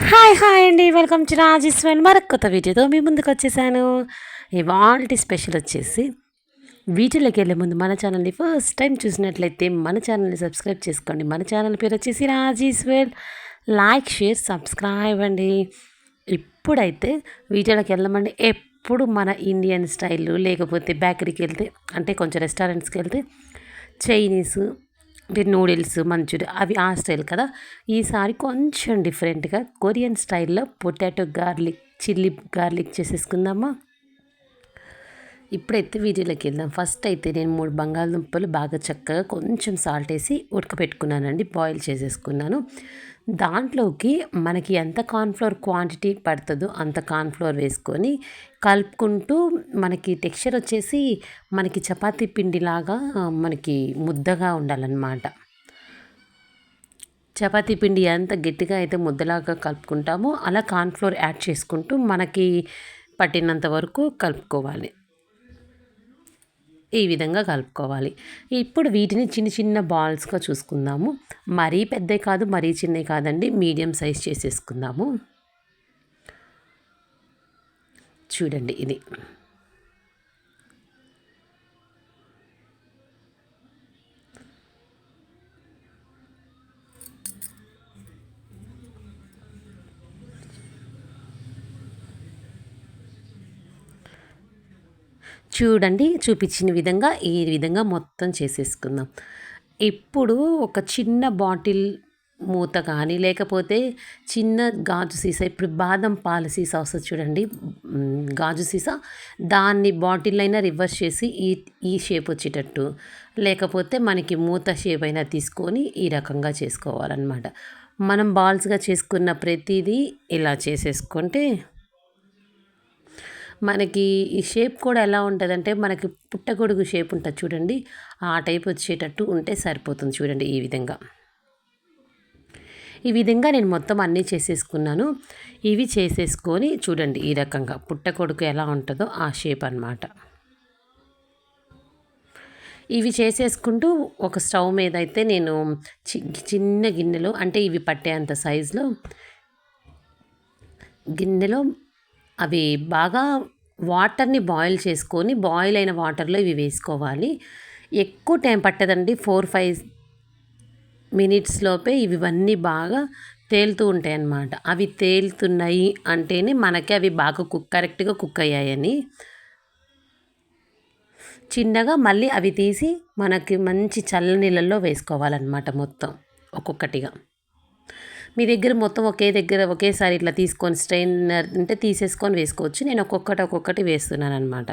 Hi hi అండి. Welcome to Rajeshwan మరొక కొత్త వీడియోతో మీ ముందుకు వచ్చేసాను. ఇవాళ స్పెషల్ వచ్చేసి వీడియోలోకి వెళ్ళే ముందు మన ఛానల్ని ఫస్ట్ టైం చూసినట్లయితే మన ఛానల్ని సబ్స్క్రైబ్ చేసుకోండి. మన ఛానల్ పేరు వచ్చేసి రాజేశ్వర్ లైక్ షేర్ సబ్స్క్రైబ్ అండి. ఇప్పుడైతే వీడియోలోకి వెళ్ళమండి. ఎప్పుడు మన ఇండియన్ స్టైల్ లేకపోతే బేకరీకి వెళ్తే అంటే కొంచెం రెస్టారెంట్స్కి వెళ్తే చైనీస్ అంటే నూడిల్స్ మంచూరియా అవి ఆ స్టైల్ కదా? ఈసారి కొంచెం డిఫరెంట్గా కొరియన్ స్టైల్లో పొటాటో గార్లిక్ చిల్లీ గార్లిక్ చేసేసుకుందామా? ఇప్పుడైతే వీడియోలోకి వెళ్దాం. ఫస్ట్ అయితే నేను మూడు బంగాళదుంపలు బాగా చక్కగా కొంచెం సాల్ట్ వేసి ఉడకపెట్టుకున్నానండి. బాయిల్ చేసేసుకున్నాను. దాంట్లోకి మనకి ఎంత కార్న్ఫ్లోర్ క్వాంటిటీ పడుతుందో అంత కార్న్ఫ్లోర్ వేసుకొని కలుపుకుంటూ మనకి టెక్స్చర్ వచ్చేసి మనకి చపాతీ పిండిలాగా మనకి ముద్దగా ఉండాలన్నమాట. చపాతీ పిండి ఎంత గట్టిగా అయితే ముద్దలాగా కలుపుకుంటామో అలా కార్న్ఫ్లోర్ యాడ్ చేసుకుంటూ మనకి పట్టినంత వరకు కలుపుకోవాలి. ఈ విధంగా కలుపుకోవాలి. ఇప్పుడు వీటిని చిన్న చిన్న బాల్స్గా చూసుకుందాము. మరీ పెద్దవి కాదు మరీ చిన్నవి కాదండి. మీడియం సైజ్ చేసేసుకుందాము. చూడండి ఇది. చూడండి చూపించిన విధంగా ఈ విధంగా మొత్తం చేసేసుకుందాం. ఇప్పుడు ఒక చిన్న బాటిల్ మూత కానీ లేకపోతే చిన్న గాజు సీసా ఇప్పుడు బాదం పాల సీసా వస్తుంది చూడండి. గాజు సీసా దాన్ని బాటిల్ అయినా రివర్స్ చేసి ఈ ఈ షేప్ వచ్చేటట్టు. లేకపోతే మనకి మూత షేప్ అయినా తీసుకొని ఈ రకంగా చేసుకోవాలన్నమాట. మనం బాల్స్గా చేసుకున్న ప్రతిదీ ఇలా చేసేసుకుంటే మనకి ఈ షేప్ కూడా ఎలా ఉంటుందంటే మనకి పుట్టగొడుగు షేప్ ఉంటుంది చూడండి. ఆ టైప్ వచ్చేటట్టు ఉంటే సరిపోతుంది చూడండి ఈ విధంగా. ఈ విధంగా నేను మొత్తం అన్నీ చేసేసుకున్నాను. ఇవి చేసేసుకొని చూడండి ఈ రకంగా పుట్టకొడుకు ఎలా ఉంటుందో ఆ షేప్ అనమాట ఇవి చేసేసుకుంటూ ఒక స్టవ్ మీద అయితే నేను చిన్న గిన్నెలో అంటే ఇవి పట్టేంత సైజులో గిన్నెలో అవి బాగా వాటర్ని బాయిల్ చేసుకొని బాయిల్ అయిన వాటర్లో ఇవి వేసుకోవాలి. ఎక్కువ టైం పట్టదండి. ఫోర్ ఫైవ్ మినిట్స్ లోపే ఇవన్నీ బాగా తేలుతూ ఉంటాయి అన్నమాట అవి తేలుతున్నాయి అంటేనే మనకి అవి బాగా కుక్ కరెక్ట్గా కుక్ అయ్యాయని. చిన్నగా మళ్ళీ అవి తీసి మనకి మంచి చల్ల నీళ్ళల్లో వేసుకోవాలన్నమాట మొత్తం ఒక్కొక్కటిగా. మీ దగ్గర మొత్తం ఒకే దగ్గర ఒకేసారి ఇట్లా తీసుకొని స్ట్రైనర్ అంటే తీసేసుకొని వేసుకోవచ్చు. నేను ఒక్కొక్కటి ఒక్కొక్కటి వేస్తున్నాను అనమాట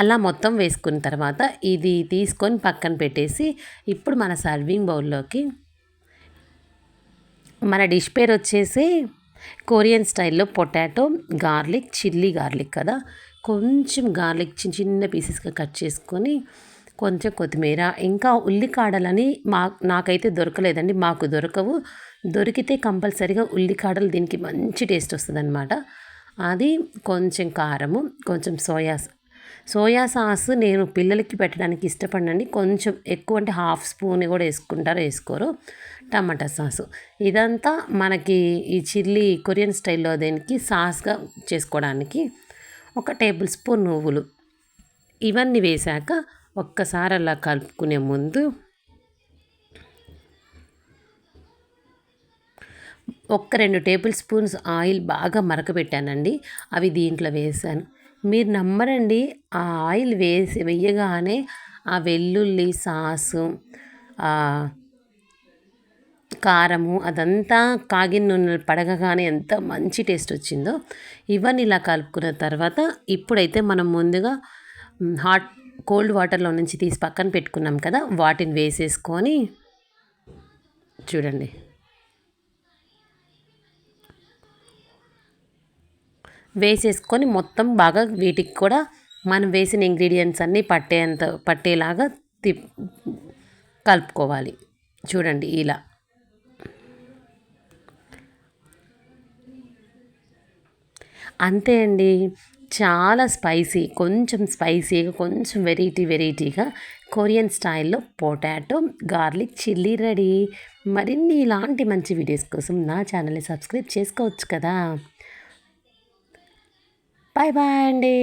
అలా మొత్తం వేసుకున్న తర్వాత ఇది తీసుకొని పక్కన పెట్టేసి ఇప్పుడు మన సర్వింగ్ బౌల్లోకి మన డిష్ పేరు వచ్చేసి కొరియన్ స్టైల్లో పొటాటో గార్లిక్ చిల్లీ గార్లిక్ కదా. కొంచెం గార్లిక్ చిన్న చిన్న పీసెస్గా కట్ చేసుకొని కొంచెం కొత్తిమీర ఇంకా ఉల్లికాడలని మా నాకైతే దొరకలేదండి మాకు దొరకవు. దొరికితే కంపల్సరీగా ఉల్లికాడలు దీనికి మంచి టేస్ట్ వస్తుంది అనమాట అది కొంచెం కారము కొంచెం సోయా సోయా సాస్ నేను పిల్లలకి పెట్టడానికి ఇష్టపడినండి. కొంచెం ఎక్కువ అంటే హాఫ్ స్పూన్ కూడా వేసుకుంటారు వేసుకోరు. టమాటా సాసు. ఇదంతా మనకి ఈ చిల్లీ కొరియన్ స్టైల్లో దేనికి సాస్గా చేసుకోవడానికి ఒక టేబుల్ స్పూన్ నువ్వులు. ఇవన్నీ వేశాక ఒక్కసారి అలా కలుపుకునే ముందు ఒక్క రెండు టేబుల్ స్పూన్స్ ఆయిల్ బాగా మరకబెట్టానండి. అవి దీంట్లో వేసాను మీరు నమ్మరండి ఆ ఆయిల్ వేసి వేయగానే ఆ వెల్లుల్లి సాసు కారము అదంతా కాగిన నూనె పడగగానే ఎంత మంచి టేస్ట్ వచ్చిందో. ఇవన్నీ ఇలా కలుపుకున్న తర్వాత ఇప్పుడైతే మనం ముందుగా హాట్ కోల్డ్ వాటర్లో నుంచి తీసి పక్కన పెట్టుకున్నాం కదా వాటిని వేసేసుకొని చూడండి. వేసేసుకొని మొత్తం బాగా వీటికి కూడా మనం వేసిన ఇంగ్రీడియంట్స్ అన్నీ పట్టేంత పట్టేలాగా తి కలుపుకోవాలి. చూడండి ఇలా. అంతే అండి. చాలా స్పైసీ కొంచెం స్పైసీగా కొంచెం వెరైటీ వెరైటీగా కొరియన్ స్టైల్లో పొటాటో గార్లిక్ చిల్లీ రెడీ మరిన్ని ఇలాంటి మంచి వీడియోస్ కోసం నా ఛానల్ని సబ్స్క్రైబ్ చేసుకోవచ్చు కదా. బాయ్ బాయ్ అండి.